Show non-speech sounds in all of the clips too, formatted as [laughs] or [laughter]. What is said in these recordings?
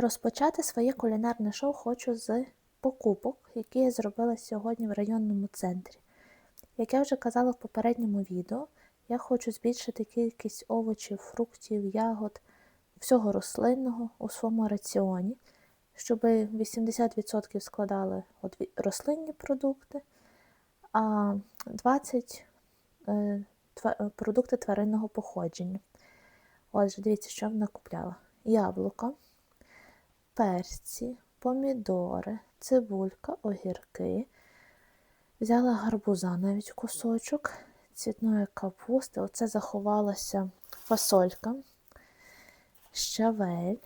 Розпочати своє кулінарне шоу хочу з покупок, які я зробила сьогодні в районному центрі. Як я вже казала в попередньому відео, я хочу збільшити кількість овочів, фруктів, ягод, всього рослинного у своєму раціоні, щоб 80% складали рослинні продукти, а 20% е, продукти тваринного походження. Отже, дивіться, що я накупляла. Яблуко, перці, помідори, цибулька, огірки. Взяла гарбуза навіть кусочок, цвітної капусти. Оце заховалася фасолька, щавель.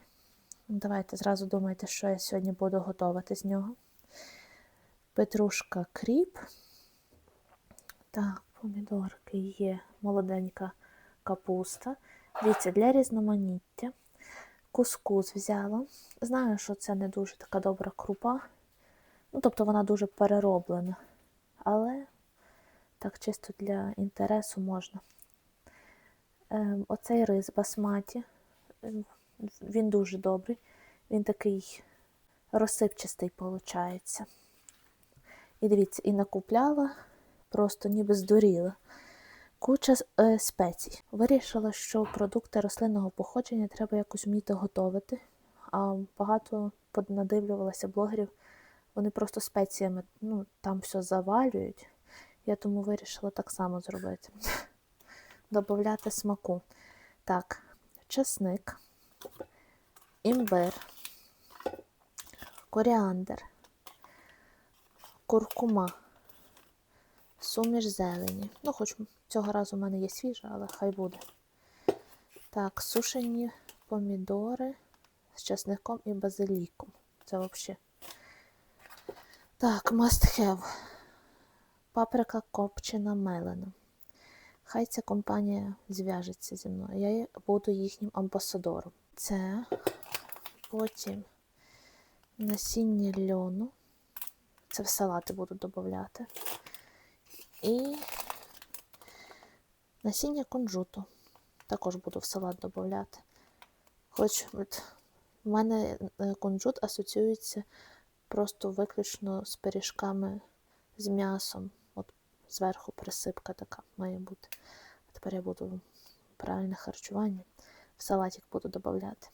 Давайте зразу думайте, що я сьогодні буду готувати з нього. Петрушка кріп. Так, помідорки є, молоденька капуста. Дивіться, для різноманіття. Кускус взяла. Знаю, що це не дуже така добра крупа. Ну, тобто вона дуже перероблена. Але так чисто для інтересу можна. Ем, оцей рис басматі. ем, Він дуже добрий. Він такий розсипчастий, виходить. І дивіться, і накупляла, просто ніби здуріла. Куча е, спецій. Вирішила, що продукти рослинного походження треба якось вміти готувати. А багато надивлювалася блогерів, вони просто спеціями ну, там все завалюють. Я тому вирішила так само зробити. [laughs] Добавляти смаку. Так, чесник, імбир, коріандр, куркума, суміш зелені. Ну, хоч цього разу в мене є свіжа, але хай буде. Так, сушені помідори з часником і базиліком. Це взагалі. Так, must have. Паприка копчена мелена. Хай ця компанія зв'яжеться зі мною. Я буду їхнім амбасадором. Це потім насіння льону. Це в салати буду додавати. І насіння кунжуту. Також буду в салат додавати. Хоч от, в мене е, кунжут асоціюється просто виключно з пиріжками з м'ясом. От зверху присипка така має бути. А тепер я буду правильне харчування. В салатик буду додавати.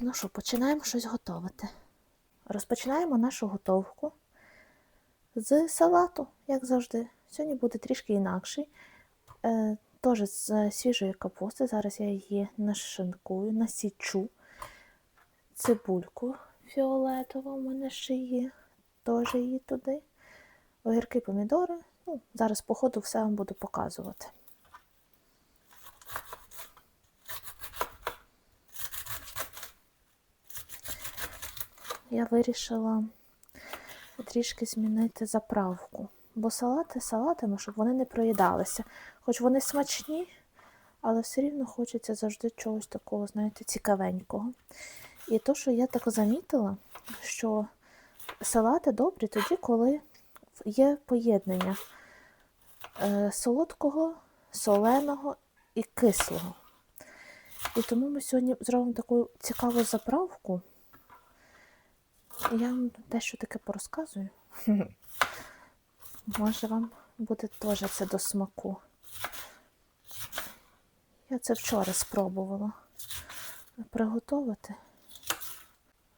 Ну що, починаємо щось готувати. Розпочинаємо нашу готовку з салату, як завжди. Сьогодні буде трішки інакший. Е, Теж з свіжої капусти. Зараз я її нашинкую, насічу. Цибульку фіолетову в мене ще є. Теж її туди. Огірки, помідори. Ну, зараз по ходу все вам буду показувати. Я вирішила трішки змінити заправку. Бо салати салатами, щоб вони не проїдалися. Хоч вони смачні, але все рівно хочеться завжди чогось такого, знаєте, цікавенького. І то, що я так замітила, що салати добрі тоді, коли є поєднання е, солодкого, соленого і кислого. І тому ми сьогодні зробимо таку цікаву заправку. Я вам дещо таке порозказую. [laughs] Може, вам буде теж це до смаку. Я це вчора спробувала приготувати.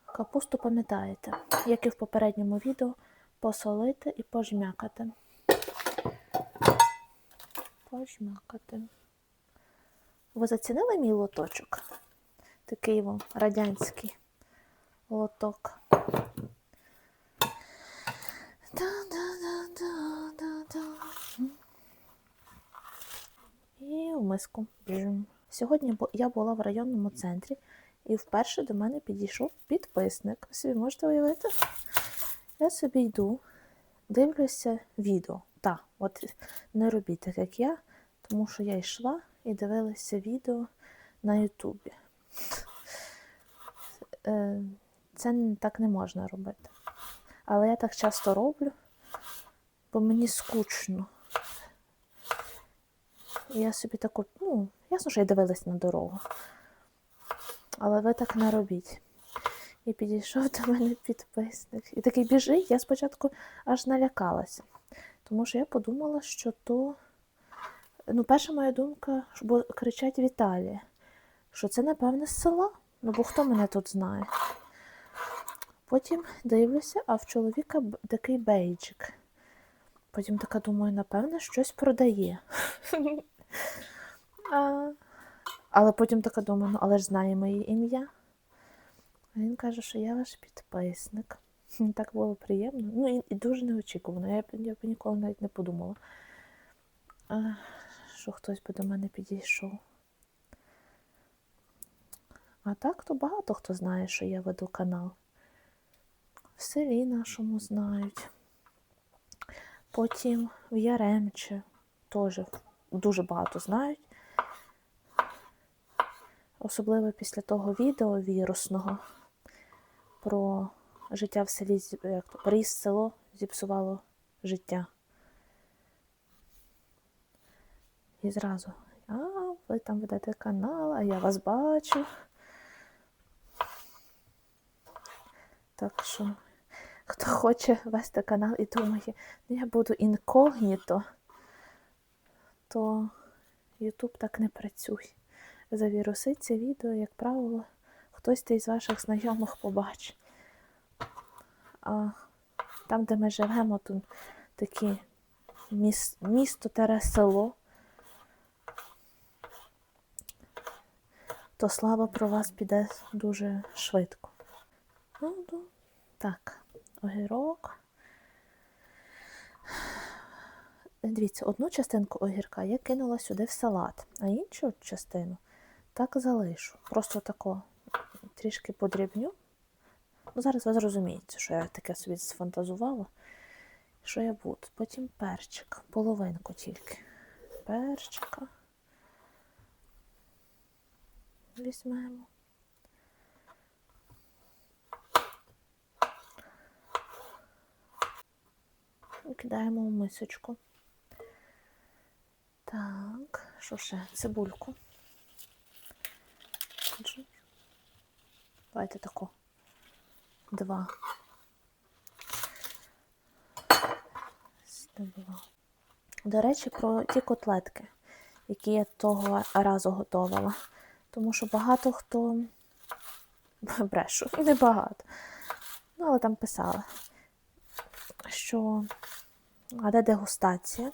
Капусту пам'ятаєте, як і в попередньому відео, посолити і пожмякати. Пожмякати. Ви зацінили мій лоточок? Такий вам радянський лоток. І в миску. Сьогодні я була в районному центрі, і вперше до мене підійшов підписник. Ви собі можете уявити? Я собі йду, дивлюся відео. Так, от не робіть так, як я, тому що я йшла і дивилася відео на Ютубі. Е, Це так не можна робити. Але я так часто роблю, бо мені скучно. Я собі таку, ну, ясно, що я дивилась на дорогу. але ви так не робіть. І підійшов до мене підписник. І такий біжить, я спочатку аж налякалася. Тому що я подумала, що то. Ну, перша моя думка, бо кричать Віталія, що це, напевне, з села. Ну, бо хто мене тут знає? Потім дивлюся, а в чоловіка такий бейджик. Потім така думаю, напевне, щось продає. [laughs] Але потім така думаю, ну але ж знає моє ім'я. А він каже, що я ваш підписник. [laughs] Так було приємно. Ну і, дуже неочікувано. Я, я б ніколи навіть не подумала, що хтось би до мене підійшов. А так, то багато хто знає, що я веду канал. В селі нашому знають. Потім в Яремче теж дуже багато знають. Особливо після того відео вірусного про життя в селі, як то, приїзд село зіпсувало життя. І зразу, а, ви там ведете канал, а я вас бачу. Так що, хто хоче вести канал і думає, ну я буду інкогніто, то YouTube так не працює. Завірусить це відео, як правило, хтось із ваших знайомих побачить. А там, де ми живемо, тут міс, місто тере село, то слава про вас піде дуже швидко. Ну, ну, так, огірок. Дивіться, одну частинку огірка я кинула сюди в салат, а іншу частину так залишу. Просто тако трішки подрібню. Ну, зараз ви зрозумієте, що я таке собі сфантазувала. Що я буду? Потім перчик, половинку тільки. Перчика. Візьмемо. І кидаємо в мисочку. Так, що ще? Цибульку. Давайте таку. Два. До речі, про ті котлетки, які я того разу готувала. Тому що багато хто [laughs] брешу, [laughs] не багато. Ну, але там писали, що а де дегустація,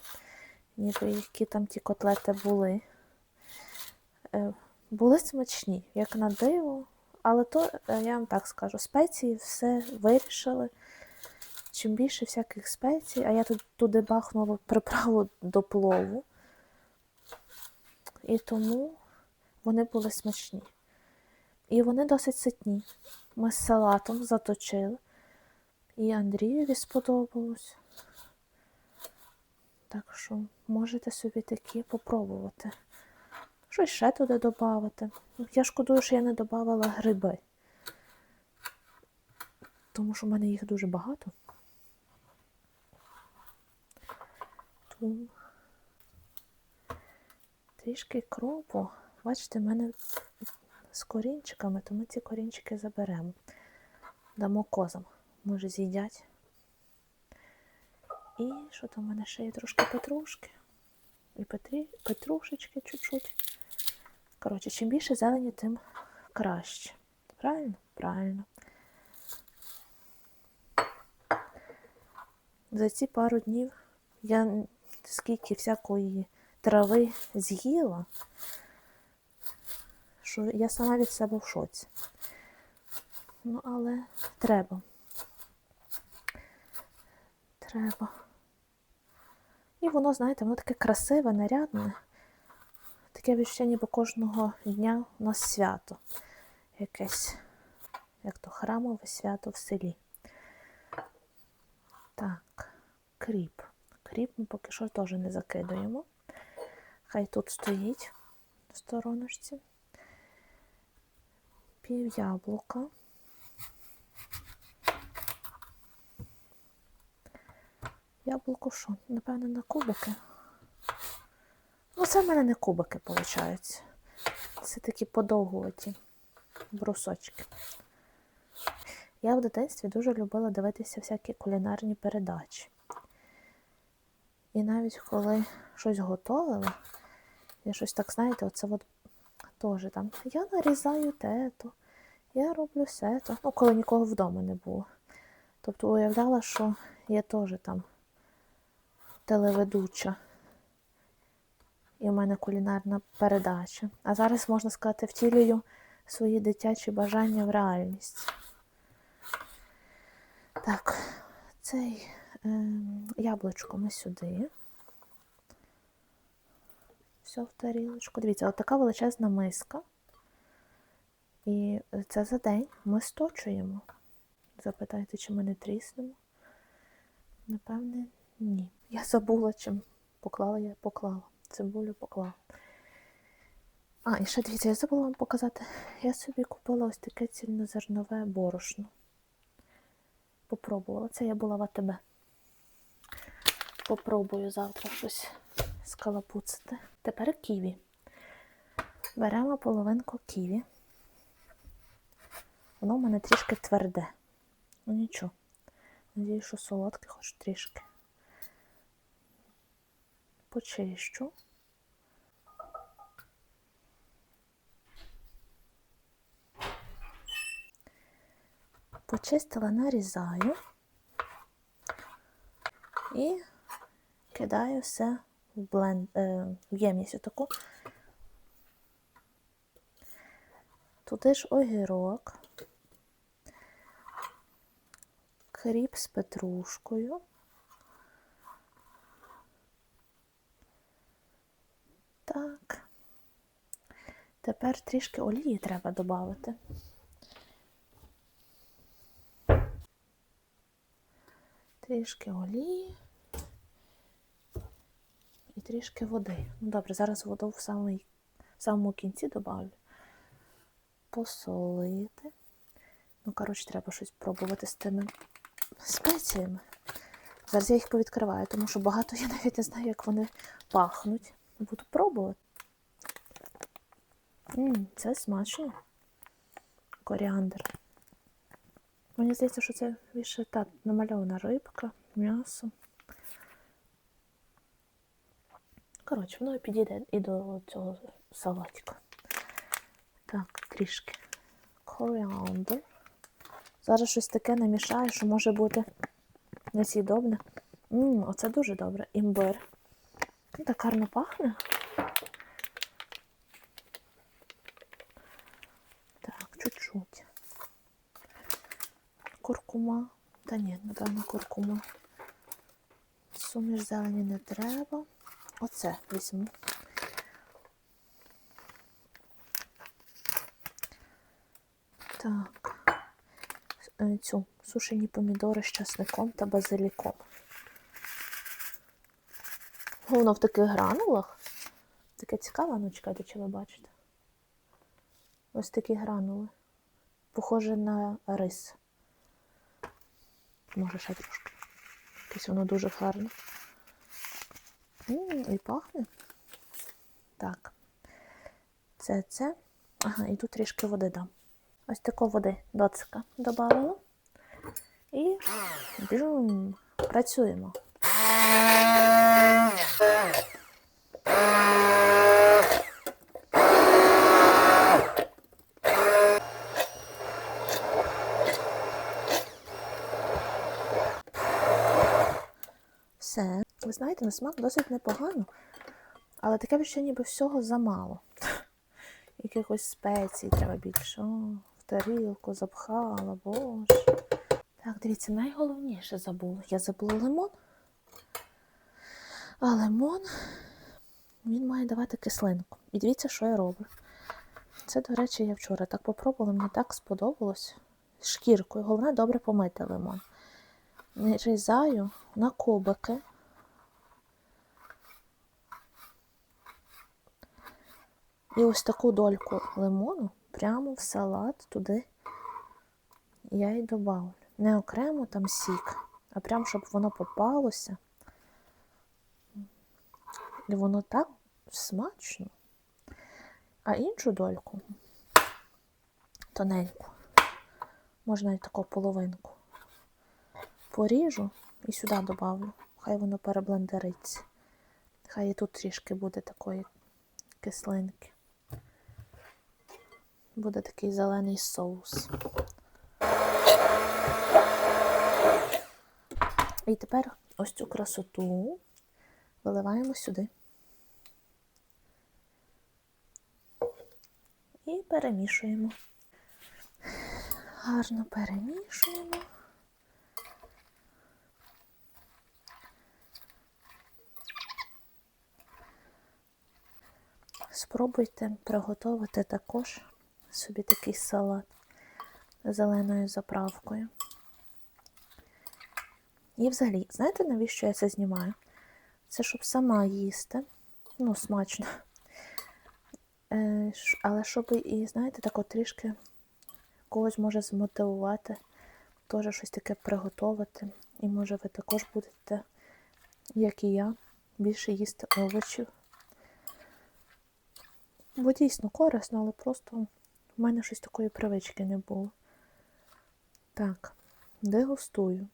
ніби які там ті котлети були. Е, Були смачні, як на диво, але то, е, я вам так скажу, спеції все вирішили. Чим більше всяких спецій, а я тут туди бахнула приправу до плову. І тому вони були смачні. І вони досить ситні. Ми з салатом заточили. І Андрієві сподобалось. Так що можете собі такі попробувати. Щось ще туди додати. Я шкодую, що я не додавала гриби. Тому що в мене їх дуже багато. Тому трішки кропу. Бачите, в мене з корінчиками, то ми ці корінчики заберемо. Дамо козам. Може, з'їдять. І що там в мене ще є трошки петрушки. І петрі, петрушечки чуть-чуть. Коротше, чим більше зелені, тим краще. Правильно? Правильно. За ці пару днів я скільки всякої трави з'їла, що я сама від себе в шоці. Ну, але треба. Треба. І воно, знаєте, воно таке красиве, нарядне. Таке відчуття, ніби кожного дня у нас свято. Якесь, як то храмове свято в селі. Так, кріп. Кріп ми поки що теж не закидуємо. Хай тут стоїть в стороночці. Пів яблука. Яблуко що? Напевно, на кубики. Ну, це в мене не кубики, виходить. Це такі подовгуваті. брусочки. Я в дитинстві дуже любила дивитися всякі кулінарні передачі. І навіть коли щось готувала, я щось так, знаєте, оце от теж там. Я нарізаю те-то, я роблю все то. Ну, коли нікого вдома не було. Тобто уявляла, що я теж там телеведуча. І в мене кулінарна передача. А зараз, можна сказати, втілюю свої дитячі бажання в реальність. Так, цей е, яблучко ми сюди. Все в тарілочку. Дивіться, от така величезна миска. І це за день ми сточуємо. Запитайте, чи ми не тріснемо? Напевне, ні. Я забула, чим поклала я поклала. Цибулю поклала. А, і ще дивіться, я забула вам показати. Я собі купила ось таке цільнозернове борошно. Попробувала. Це я була в АТБ. Попробую завтра щось скалапуцити. Тепер ківі. Беремо половинку ківі. Воно в мене трішки тверде. Ну нічого. Надіюсь, що солодке хоч трішки. Почищу. Почистила, нарізаю і кидаю все в бленд, е, в ємність таку. Туди ж огірок, кріп з петрушкою. Так. Тепер трішки олії треба додати. Трішки олії і трішки води. Ну добре, зараз воду в, самий, в самому кінці додавлю. Посолити. Ну, коротше, треба щось пробувати з тими спеціями. Зараз я їх повідкриваю, тому що багато я [laughs] навіть не знаю, як вони пахнуть. Буду пробувати. М, це смачно. Коріандр. Мені здається, що це більше так намальована рибка, м'ясо. Коротше, воно підійде і до цього салатика. Так, трішки. Коріандр. Зараз щось таке намішаю, що може бути несъїдобне. Ммм, оце дуже добре. Імбир. Так гарно пахне. Так, чуть-чуть. Куркума. Та ні, напевно, куркума. Суміш зелені не треба. Оце візьму. Так. Е, Цю сушені помідори з часником та базиліком. Воно в таких гранулах. Таке цікаве, ну чекайте, чи ви бачите. Ось такі гранули. Похоже на рис. Може ще трошки. Якесь воно дуже гарне. М, І пахне. Так. Це це. Ага, і тут трішки води дам. Ось таку води доцика додавала. І бжум, працюємо. Все. Ви знаєте, на смак досить непогано, але таке відчуття ніби всього замало. [laughs] Якихось спецій треба більше. О, в тарілку запхала, боже. Так, дивіться, найголовніше забула. Я забула лимон. А лимон він має давати кислинку. І дивіться, що я роблю. Це, до речі, я вчора так попробувала, мені так сподобалось. Шкіркою. Головне добре помити лимон. Нарізаю на кубики. І ось таку дольку лимону прямо в салат туди я й добавлю. Не окремо там сік, а прямо, щоб воно попалося. І воно так смачно. А іншу дольку тоненьку. Можна навіть таку половинку. Поріжу і сюди добавлю. Хай воно переблендериться. Хай і тут трішки буде такої кислинки. Буде такий зелений соус. І тепер ось цю красоту виливаємо сюди. І перемішуємо. Гарно перемішуємо. Спробуйте приготувати також собі такий салат зеленою заправкою. І взагалі, знаєте, навіщо я це знімаю? Це щоб сама їсти. Ну, смачно. Е, Але щоб і, знаєте, так от трішки когось може змотивувати, теж щось таке приготувати. І може ви також будете, як і я, більше їсти овочів. Бо дійсно корисно, але просто в мене щось такої привички не було. Так, дегустую.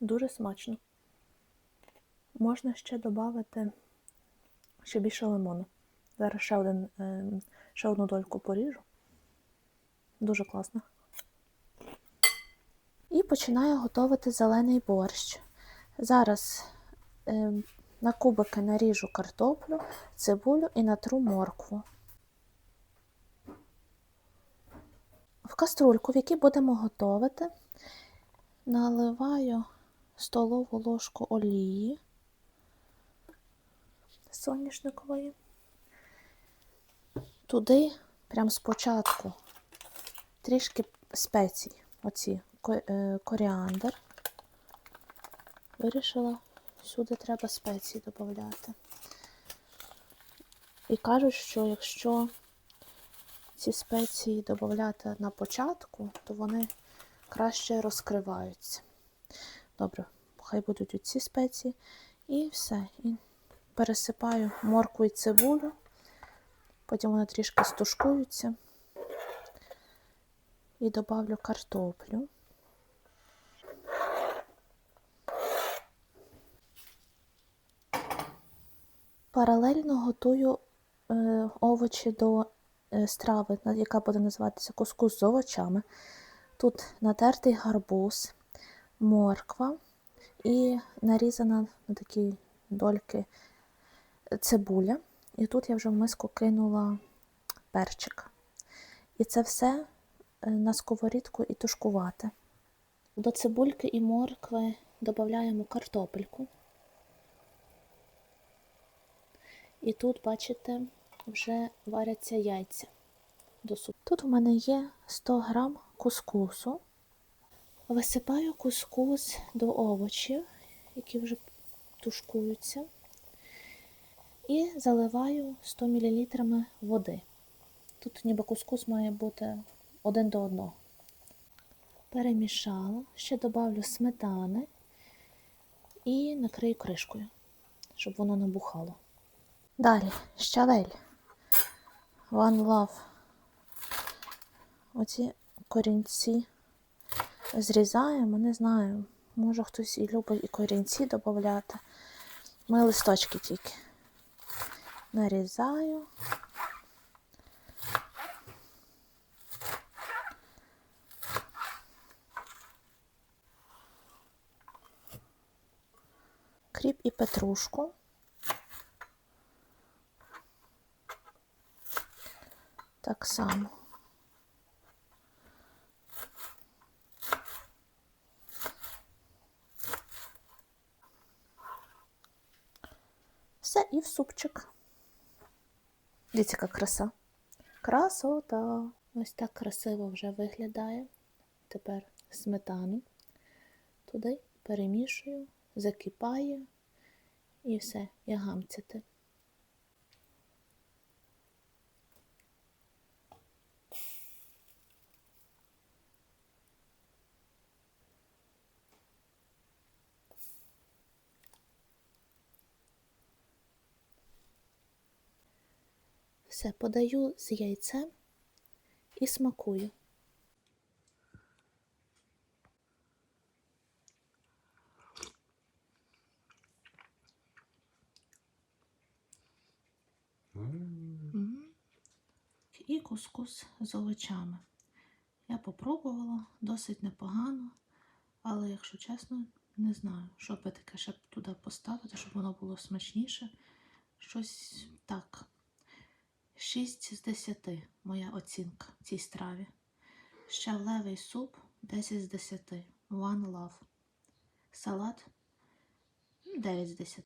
Дуже смачно. Можна ще додати ще більше лимону. Зараз ще, один, е, ще одну дольку поріжу. Дуже класно. Починаю готувати зелений борщ. Зараз е, на кубики наріжу картоплю, цибулю і натру моркву. В каструльку, в якій будемо готувати, наливаю столову ложку олії соняшникової. Туди прямо спочатку трішки спецій. Оці коріандр. Вирішила, сюди треба спеції додати. І кажуть, що якщо ці спеції додати на початку, то вони краще розкриваються. Добре, хай будуть оці спеції. І все. І пересипаю моркву і цибулю. Потім вони трішки стушкуються. І добавлю картоплю. Паралельно готую е, овочі до е, страви, яка буде називатися кускус з овочами. Тут натертий гарбуз, морква і нарізана на такі дольки цибуля. І тут я вже в миску кинула перчик. І це все е, на сковорідку і тушкувати. До цибульки і моркви додаємо картопельку. І тут, бачите, вже варяться яйця до супу. Тут у мене є 100 грам кускусу. Висипаю кускус до овочів, які вже тушкуються, і заливаю 100 мл води. Тут ніби кускус має бути один до одного. Перемішала, ще додавлю сметани і накрию кришкою, щоб воно набухало. Далі щавель. One Love. Оці корінці зрізаємо, не знаю. Може хтось і любить і корінці додати. Ми листочки тільки. Нарізаю. Кріп і петрушку. Так само. Все, і в супчик. Дивіться, яка краса. Красота. Ось так красиво вже виглядає. Тепер сметану. Туди перемішую, закипає і все, і гамцяти. Все, подаю з яйцем і смакую. І кускус з овочами. Я попробувала досить непогано, але, якщо чесно, не знаю, що би таке ще туди поставити, щоб воно було смачніше. Щось так. 6 з 10 моя оцінка цій страві. Щавлевий суп 10 з 10. One love. Салат 9 з 10.